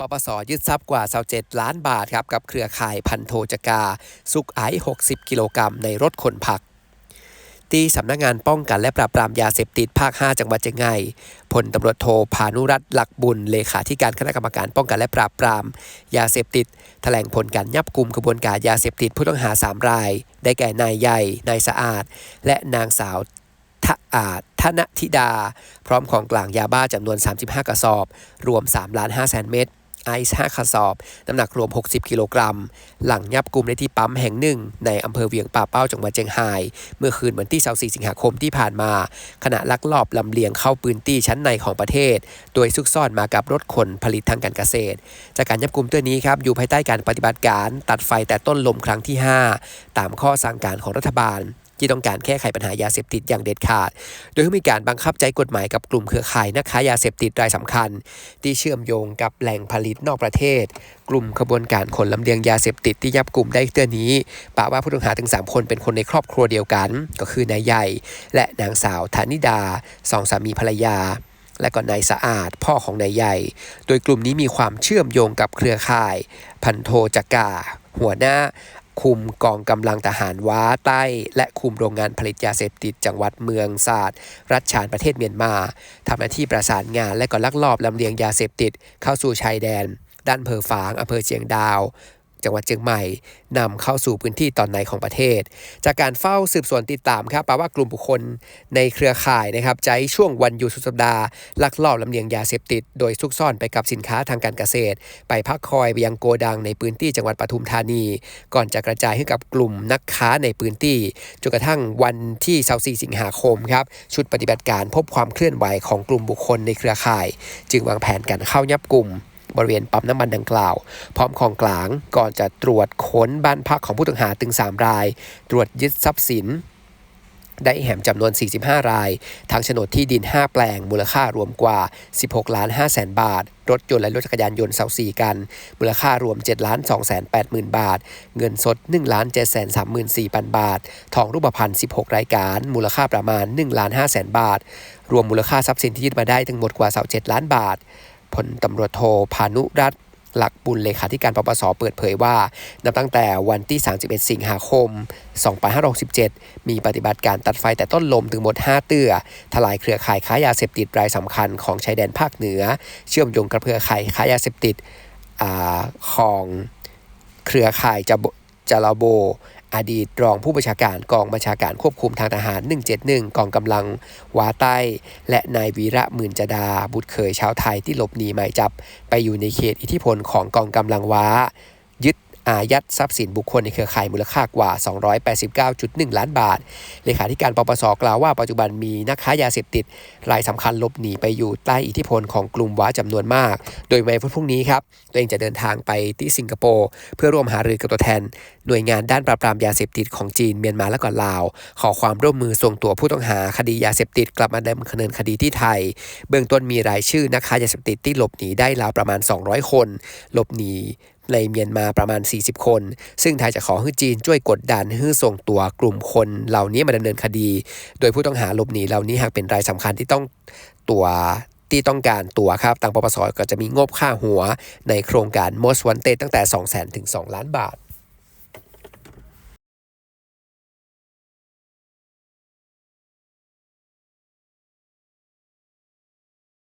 ปปสยึดทรัพย์กว่า 27 ล้านบาทครับกับเครือข่ายพันโทจกา สุกไอ60 กิโลกรัมในรถขนผัก ที่สำนักงานป้องกันและปราบปรามยาเสพติดภาค 5 จังหวัดเชียงรายพลตำรวจโทพานุรัตน์หลักบุญเลขาธิการคณะกรรมการป้องกันและปราบปราม ยาเสพติด แถลงผลการยับกลุ่มขบวนการยาเสพติดผู้ต้องหา 3 ราย ได้แก่นายใหญ่นายสะอาด และนางสาวทะอาจธนธิดา พร้อมของกลางยาบ้าจำนวน 35 กระสอบ รวม 3 ล้าน5แสนเม็ด ไอซ์5กระสอบ น้ำหนักรวม 60 กิโลกรัม หลังยับกลุ่มในที่ปั๊มแห่งหนึ่ง ในอำเภอเวียงป่าเป้าจังหวัดเชียงราย เมื่อคืนวันที่24สิงหาคมที่ผ่านมา ขณะลักลอบลำเลียงเข้าปืนตี้ชั้นในของประเทศ โดยซุกซ่อนมากับรถขนผลิตทางการเกษตร จากการยับกลุ่มตัวนี้ครับอยู่ภายใต้การปฏิบัติการตัดไฟแต่ต้นลมครั้งที่ 5 ตามข้อสั่งการของรัฐบาล ที่ต้องการแก้ไขปัญหายาเสพติดอย่างเด็ดขาด โดยมีการบังคับใช้กฎหมายกับกลุ่มเครือข่ายนักค้ายาเสพติดรายสำคัญ ที่เชื่อมโยงกับแหล่งผลิตนอกประเทศ กลุ่มขบวนการขนลำเลียงยาเสพติดที่ยับกลุ่มได้เตือนนี้ปะว่าผู้ต้องหาถึง 3 คนเป็นคนในครอบครัวเดียวกัน ก็คือนายใหญ่ และนางสาวธานิดาสองสามีภรรยาและก็นายสะอาดพ่อของนายใหญ่ โดยกลุ่มนี้มีความเชื่อมโยงกับเครือข่าย พันโทจักราหัวหน้า คุมกองกำลังทหารว้าใต้ และคุมโรงงานผลิตยาเสพติดจังหวัดเมืองศาสตร์ รัฐฉานประเทศเมียนมาทำหน้าที่ประสานงานและก็ลักลอบลำเลียงยาเสพติดเข้าสู่ชายแดน ด้านอำเภอฝางอำเภอเชียงดาว จังหวัดเชียงใหม่นำเข้าสู่พื้นที่ตอนในของประเทศ จากการเฝ้าสืบสวนติดตามครับแปลว่ากลุ่มบุคคลในเครือข่ายนะครับใช้ช่วงวันหยุดสุดสัปดาห์ลักลอบลำเลียงยาเสพติด โดยซุกซ่อนไปกับสินค้าทางการเกษตร ไปพักคอยไปยังโกดังในพื้นที่จังหวัดปทุมธานี ก่อนจะกระจายให้กับกลุ่มนักค้าในพื้นที่จนกระทั่งวันที่24สิงหาคมครับชุดปฏิบัติการพบความเคลื่อนไหวของกลุ่มบุคคลในเครือข่าย จึงวางแผนการเข้ายับกลุ่ม บริเวณปั๊มน้ำมันดังกล่าว พร้อมของกลางก่อนจะตรวจค้นบ้านพักของผู้ต้องหาถึง 3 ราย ตรวจยึดทรัพย์สินได้แหมจำนวน 45 ราย ทางโฉนดที่ดิน 5 แปลง มูลค่ารวมกว่า 16 ล้าน5แสนบาท รถยนต์และรถจักรยานยนต์เซาซีกัน มูลค่ารวม 7 ล้าน2แสน8หมื่นบาท เงินสด 1 ล้าน7แสน3หมื่น4พันบาท ทองรูปพรรณ 16 รายการ มูลค่าประมาณ 1 ล้าน5แสนบาท รวมมูลค่าทรัพย์สินที่ยึดมาได้ทั้งหมดกว่า 27 ล้านบาท พลตำรวจโทพานุรัตน์หลักบุญเลขาธิการปปสเปิดเผยว่า นับตั้งแต่วันที่ 31 สิงหาคม 2567 มีปฏิบัติการตัดไฟแต่ต้นลมถึงหมด 5 เตื้อ ทลายเครือข่ายค้ายาเสพติดรายสำคัญของชายแดนภาคเหนือ เชื่อมโยงกับเครือข่ายค้ายาเสพติดอของเครือข่ายจาบจาลาโบ อดีตรองผู้บัญชาการกองบัญชาการควบคุมทางทหาร 171 กองกำลังวาใต้ และนายวีระหมื่นจดา บุตรเคยชาวไทยที่หลบหนีหมายจับ ไปอยู่ในเขตอิทธิพลของกองกำลังว้า อายัดทรัพย์สินบุคคลในเครือข่ายมูลค่ากว่า 289.1 ล้านบาท เลขาธิการปปสกล่าวว่าปัจจุบันมีนักค้ายาเสพติด รายสำคัญหลบหนีไปอยู่ใต้อิทธิพลของกลุ่มว้าจำนวนมาก โดยในวันพรุ่งนี้ครับตัวเองจะเดินทางไปที่สิงคโปร์เพื่อร่วมหารือกับตัวแทน หน่วยงานด้านปราบปรามยาเสพติดของจีนเมียนมาและก็ลาว ขอความร่วมมือส่งตัวผู้ต้องหาคดียาเสพติดกลับมาดำเนินคดีที่ไทย เบื้องต้นมีรายชื่อนักค้ายาเสพติดที่หลบหนีได้ราวประมาณ 200 คน หลบหนี ในเมียนมาประมาณ 40 คน ซึ่งไทยจะขอให้จีนช่วยกดดันให้ส่งตัวกลุ่มคนเหล่านี้มาดำเนินคดี โดยผู้ต้องหาหลบหนีเหล่านี้หากเป็นรายสำคัญที่ต้องตัวที่ต้องการตัวครับทางปปสก็จะมีงบค่าหัวในโครงการ Most Wanted ตั้งแต่ 200,000ถึง 2 ล้านบาท